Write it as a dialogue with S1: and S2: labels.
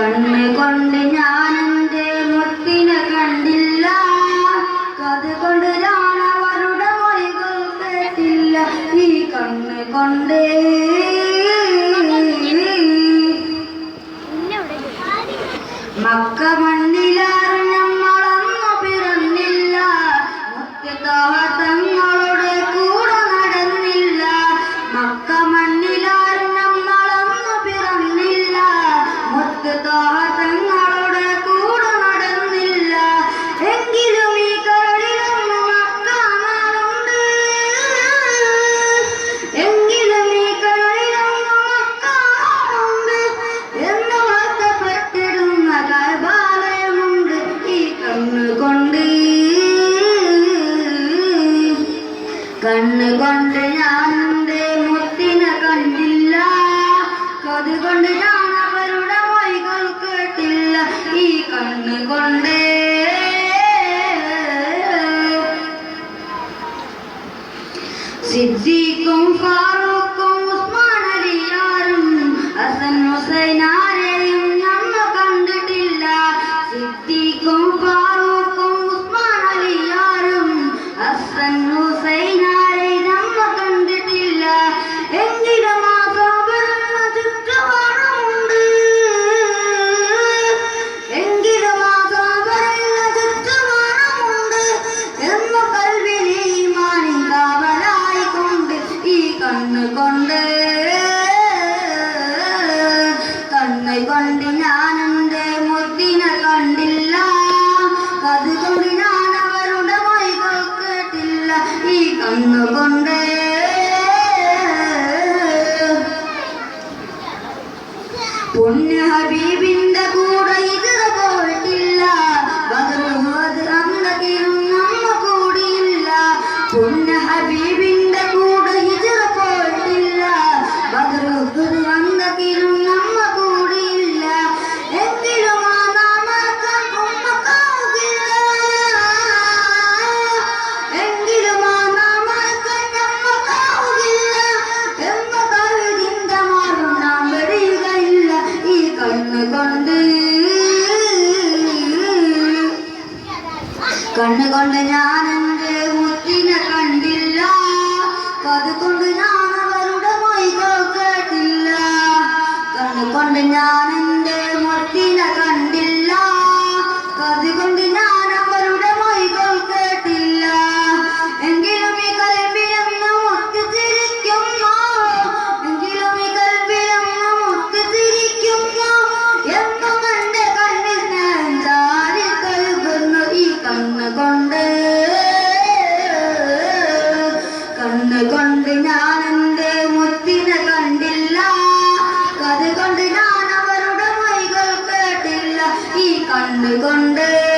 S1: കണ്ണ് കൊണ്ട് ഞാനെന്റെ മുത്തിനെ കണ്ടില്ല. അതുകൊണ്ട് ഞാൻ അവരുടെ മൊഴികൾ കേട്ടില്ല. ഈ കണ്ണ് കൊണ്ട് cuando പൊന്ന ഹബീബിന്റെ കൂടെ ഇത് പോയിട്ടില്ല. ബദർ ഹോദ് നമ്മ കൂടിയില്ല. പൊന്ന ഹബീബിന്റെ കണ്ണുകൊണ്ട് ഞാൻ എന്റെ മുത്തിനെ കണ്ടില്ല. അതുകൊണ്ട് ഞാൻ അവരുടെ മൊയ്കൾ കേട്ടില്ല. കണ്ണുകൊണ്ട് ഞാൻ കൊണ്ട്